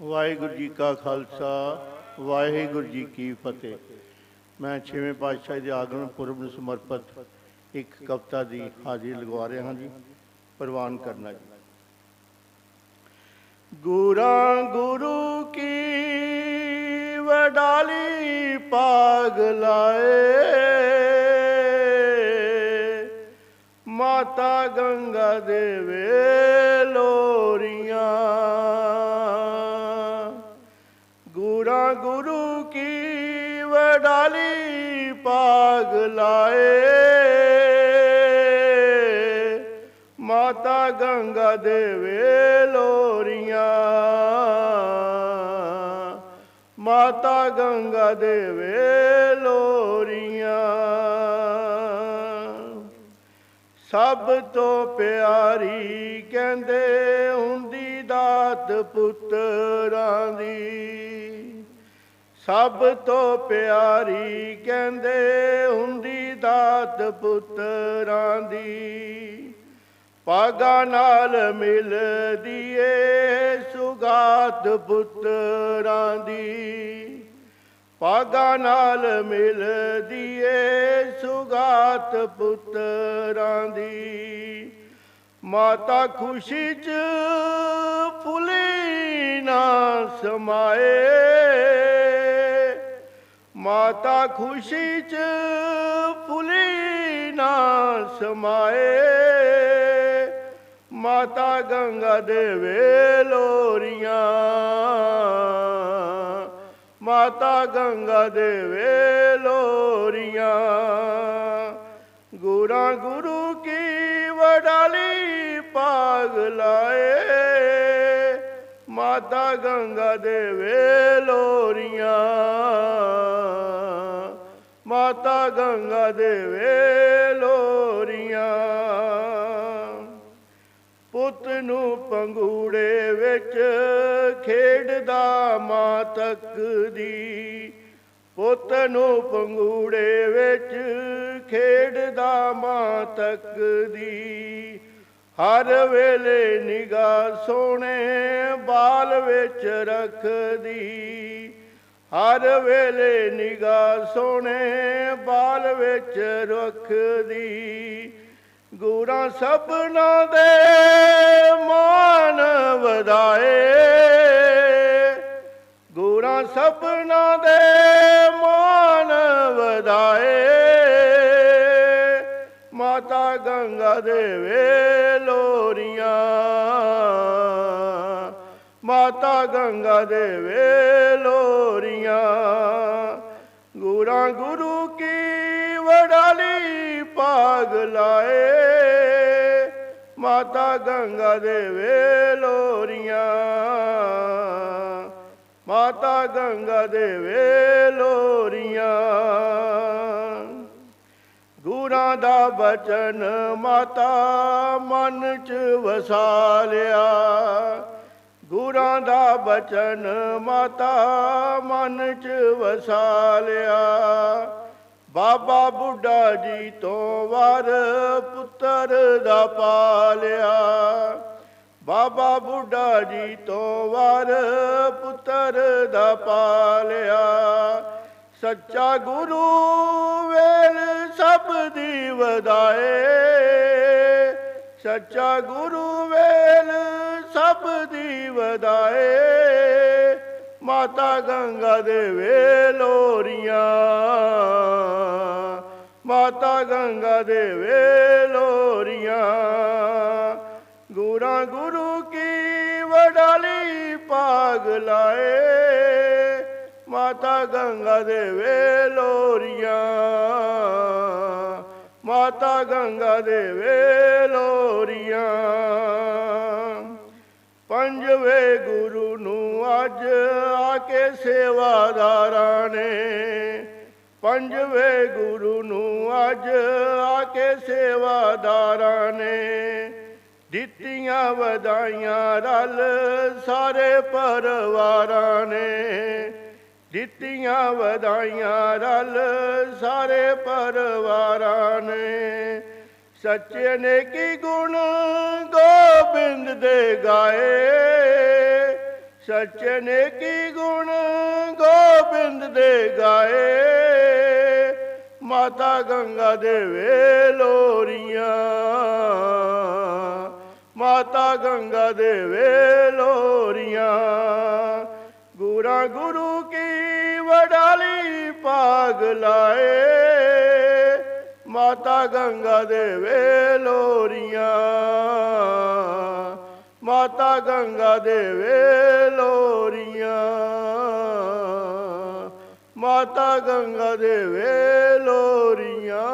ਵਾਹਿਗੁਰੂ ਜੀ ਕਾ ਖਾਲਸਾ, ਵਾਹਿਗੁਰੂ ਜੀ ਕੀ ਫਤਿਹ। ਮੈਂ ਛੇਵੇਂ ਪਾਤਸ਼ਾਹ ਦੇ ਆਗਮਨ ਪੁਰਬ ਨੂੰ ਸਮਰਪਿਤ ਇੱਕ ਕਵਿਤਾ ਦੀ ਹਾਜ਼ਰੀ ਲਗਵਾ ਰਿਹਾ ਹਾਂ ਜੀ, ਪ੍ਰਵਾਨ ਕਰਨਾ ਜੀ। ਗੁਰਾਂ ਗੁਰੂ ਕੀ ਵਡਾਲੀ ਪਾਗ ਲਾਏ, ਮਾਤਾ ਗੰਗਾ ਦੇਵੇ ਗੁਰਾਂ ਗੁਰੂ ਕੀ ਵਡਾਲੀ ਪਾਗ ਲਾਏ। ਮਾਤਾ ਗੰਗਾ ਦੇਵੇ ਲੋਰੀਆਂ ਮਾਤਾ ਗੰਗਾ ਦੇਵੇ ਲੋਰੀਆਂ ਸਭ ਤੋਂ ਪਿਆਰੀ ਕਹਿੰਦੇ ਹੁੰਦੀ ਦਾਤ ਪੁੱਤਰਾਂ ਦੀ। ਸਭ ਤੋਂ ਪਿਆਰੀ ਕਹਿੰਦੇ ਹੁੰਦੀ ਦਾਤ ਪੁੱਤਰਾਂ ਦੀ। ਪਾਗਾ ਨਾਲ ਮਿਲਦੀ ਏ ਸੁਗਾਤ ਪੁੱਤਰਾਂ ਦੀ। ਪਾਗਾ ਨਾਲ ਮਿਲਦੀ ਏ ਸੁਗਾਤ ਪੁੱਤਰਾਂ ਦੀ। ਮਾਤਾ ਖੁਸ਼ੀ ਚ ਫੁੱਲੀ ਨਾ ਸਮਾਏ। ਮਾਤਾ ਖੁਸ਼ੀ ਚ ਫੁੱਲੀ ਨਾ ਸਮਾਏ। ਮਾਤਾ ਗੰਗਾ ਦੇਵੇ ਲੋਰੀਆਂ ਮਾਤਾ ਗੰਗਾ ਦੇਵੇ ਲੋਰੀਆਂ ਗੁਰਾਂ ਗੁਰੂ ਕੀ ਵਡਾਲੀ ਪਾਗ ਲਾਏ। ਮਾਤਾ ਗੰਗਾ ਦੇਵੇ ਲੋਰੀਆਂ ਮਾਤਾ ਗੰਗਾ ਦੇਵੇ ਲੋਰੀਆਂ ਪੁੱਤ ਨੂੰ ਪੰਗੂੜੇ ਵਿੱਚ ਖੇਡਦਾ ਮਾਂ ਤੱਕਦੀ ਪੁੱਤ ਨੂੰ ਪੰਗੂੜੇ ਵਿੱਚ ਖੇਡਦਾ ਮਾਂ ਤੱਕਦੀ ਹਰ ਵੇਲੇ ਨਿਗਾਹ ਸੋਹਣੇ ਬਾਲ ਵਿੱਚ ਰੱਖਦੀ। ਹਰ ਵੇਲੇ ਨਿਗਾਹ ਸੋਹਣੇ ਬਾਲ ਵਿੱਚ ਰੱਖਦੀ। ਗੁਰਾਂ ਸਭਨਾਂ ਦੇ ਮਾਨ ਵਧਾਏ। ਗੁਰਾਂ ਸਭਨਾਂ ਦੇ ਮਾਨ ਵਧਾਏ। ਮਾਤਾ ਗੰਗਾ ਦੇਵੇ ਲੋਰੀਆਂ ਮਾਤਾ ਗੰਗਾ ਦੇਵੇ ਲੋਰੀਆਂ ਗੁਰਾਂ ਗੁਰੂ ਕੀ ਵਡਾਲੀ ਪਾਗ ਲਾਏ। ਮਾਤਾ ਗੰਗਾ ਦੇਵੇ ਲੋਰੀਆਂ ਮਾਤਾ ਗੰਗਾ ਦੇਵੇ ਲੋਰੀਆਂ ਗੁਰਾਂ ਦਾ ਬਚਨ ਮਾਤਾ ਮਨ ਚ ਵਸਾ ਲਿਆ। ਗੁਰਾਂ ਦਾ ਬਚਨ ਮਾਤਾ ਮਨ ਚ ਵਸਾ ਲਿਆ ਬਾਬਾ ਬੁੱਢਾ ਜੀ ਤੋਂ ਵਰ ਪੁੱਤਰ ਦਾ ਪਾਲਿਆ। ਬਾਬਾ ਬੁੱਢਾ ਜੀ ਤੋਂ ਵਰ ਪੁੱਤਰ ਦਾ ਪਾਲਿਆ। ਸੱਚਾ ਗੁਰੂ ਵੇਲ ਸਭ ਦੀ ਵਧਾਏ। ਸੱਚਾ ਗੁਰੂ ਵੇਲ ਸਭ ਦੀ ਵਧਾਏ। ਮਾਤਾ ਗੰਗਾ ਦੇਵੇ ਲੋਰੀਆਂ ਮਾਤਾ ਗੰਗਾ ਦੇਵੇ ਲੋਰੀਆਂ ਗੁਰਾਂ ਗੁਰੂ ਕੀ ਵਡਾਲੀ ਪਾਗ ਲਾਏ। ਮਾਤਾ ਗੰਗਾ ਦੇਵੇ ਲੋਰੀਆਂ ਮਾਤਾ ਗੰਗਾ ਦੇਵੇ ਲੋਰੀਆਂ ਪੰਜਵੇਂ ਗੁਰੂ ਨੂੰ ਅੱਜ ਆ ਕੇ ਸੇਵਾਦਾਰਾਂ ਨੇ। ਪੰਜਵੇਂ ਗੁਰੂ ਨੂੰ ਅੱਜ ਆ ਕੇ ਸੇਵਾਦਾਰਾਂ ਨੇ। ਦਿੱਤੀਆਂ ਵਧਾਈਆਂ ਰਲ ਸਾਰੇ ਪਰਿਵਾਰਾਂ ਨੇ। ਦਿੱਤੀਆਂ ਵਧਾਈਆਂ ਰਲ ਸਾਰੇ ਪਰਿਵਾਰਾਂ ਨੇ। ਸੱਚੇ ਨੇ ਕੀ ਗੁਣ ਗੋਬਿੰਦ ਦੇ ਗਾਏ। ਸੱਚੇ ਨੇ ਕੀ ਗੁਣ ਗੋਬਿੰਦ ਦੇ ਗਾਏ। ਮਾਤਾ ਗੰਗਾ ਦੇਵੇ ਲੋਰੀਆਂ ਮਾਤਾ ਗੰਗਾ ਦੇਵੇ ਲੋਰੀਆਂ ਗੁਰਾਂ ਗੁਰੂ ਕੀ ਵਡਾਲੀ ਪਾਗ ਲਾਏ। ਮਾਤਾ ਗੰਗਾ ਦੇਵੇ ਲੋਰੀਆਂ ਮਾਤਾ ਗੰਗਾ ਦੇਵੇ ਲੋਰੀਆਂ ਮਾਤਾ ਗੰਗਾ ਦੇਵੇ ਲੋਰੀਆਂ